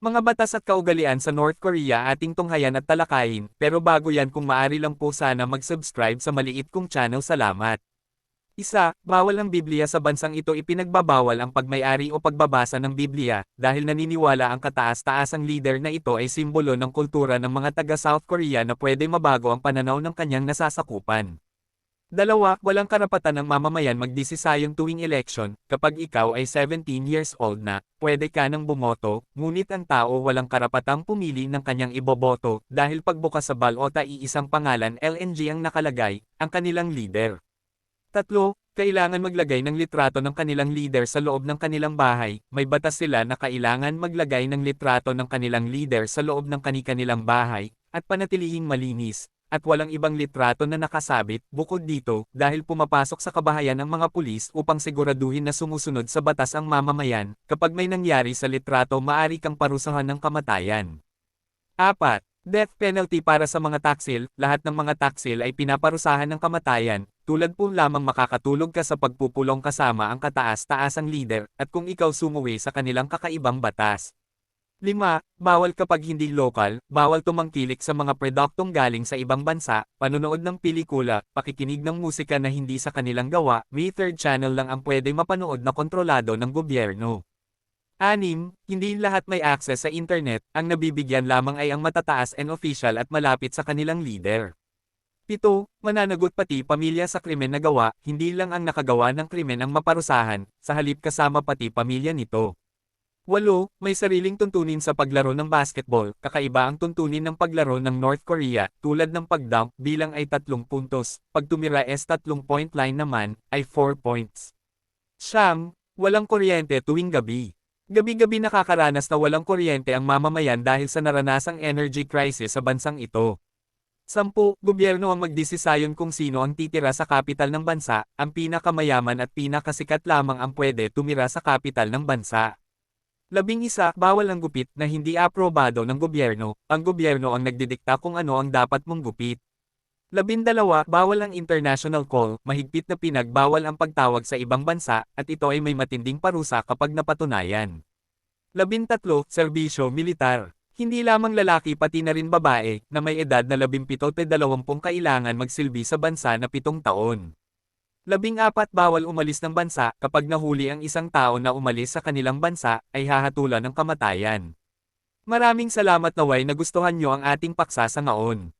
Mga batas at kaugalian sa North Korea ating tunghayan at talakayin, pero bago yan kung maari lang po sana mag-subscribe sa maliit kong channel salamat. Isa, bawal ang Biblia sa bansang ito ipinagbabawal ang pagmayari o pagbabasa ng Biblia, dahil naniniwala ang kataas-taasang leader na ito ay simbolo ng kultura ng mga taga South Korea na pwede mabago ang pananaw ng kanyang nasasakupan. Dalawa, walang karapatan ng mamamayan magdesisayong tuwing election, kapag ikaw ay 17 years old na, pwede ka nang bumoto, ngunit ang tao walang karapatang pumili ng kanyang iboboto, dahil pagbukas sa balota iisang pangalan LNG ang nakalagay, ang kanilang leader. Tatlo, kailangan maglagay ng litrato ng kanilang leader sa loob ng kanilang bahay, may batas sila na kailangan maglagay ng litrato ng kanilang leader sa loob ng kani-kanilang bahay, at panatilihing malinis, at walang ibang litrato na nakasabit, bukod dito, dahil pumapasok sa kabahayan ang mga pulis upang siguraduhin na sumusunod sa batas ang mamamayan, kapag may nangyari sa litrato maari kang parusahan ng kamatayan. 4. Death penalty para sa mga taksil, lahat ng mga taksil ay pinaparusahan ng kamatayan, tulad po lamang makakatulog ka sa pagpupulong kasama ang kataas-taasang leader, at kung ikaw sumuwi sa kanilang kakaibang batas. 5. Bawal kapag hindi lokal, bawal tumangkilik sa mga produktong galing sa ibang bansa, panonood ng pelikula, pakikinig ng musika na hindi sa kanilang gawa, may third channel lang ang pwede mapanood na kontrolado ng gobyerno. 6. Hindi lahat may access sa internet, ang nabibigyan lamang ay ang matataas and official at malapit sa kanilang leader. 7. Mananagot pati pamilya sa krimen na gawa, hindi lang ang nakagawa ng krimen ang maparusahan, sa halip kasama pati pamilya nito. 8. May sariling tuntunin sa paglaro ng basketball, kakaiba ang tuntunin ng paglaro ng North Korea, tulad ng pag-dunk bilang ay 3 puntos, pag tumira es 3 point line naman, ay 4 points. Siyam, walang kuryente tuwing gabi. Gabi-gabi nakakaranas na walang kuryente ang mamamayan dahil sa naranasang energy crisis sa bansang ito. 10. Gobyerno ang magdesisayon kung sino ang titira sa kapital ng bansa, ang pinakamayaman at pinakasikat lamang ang pwede tumira sa kapital ng bansa. Labing isa, bawal ang gupit na hindi aprobado ng gobyerno, ang gobyerno ang nagdidikta kung ano ang dapat mong gupit. Labindalawa, bawal ang international call, mahigpit na pinagbawal ang pagtawag sa ibang bansa, at ito ay may matinding parusa kapag napatunayan. Labintatlo, serbisyo militar. Hindi lamang lalaki pati na rin babae, na may edad na 17-20 kailangan magsilbi sa bansa na pitong taon. Labing apat bawal umalis ng bansa, kapag nahuli ang isang tao na umalis sa kanilang bansa, ay hahatulan ng kamatayan. Maraming salamat naway na gustuhan nyo ang ating paksa sa ngaon.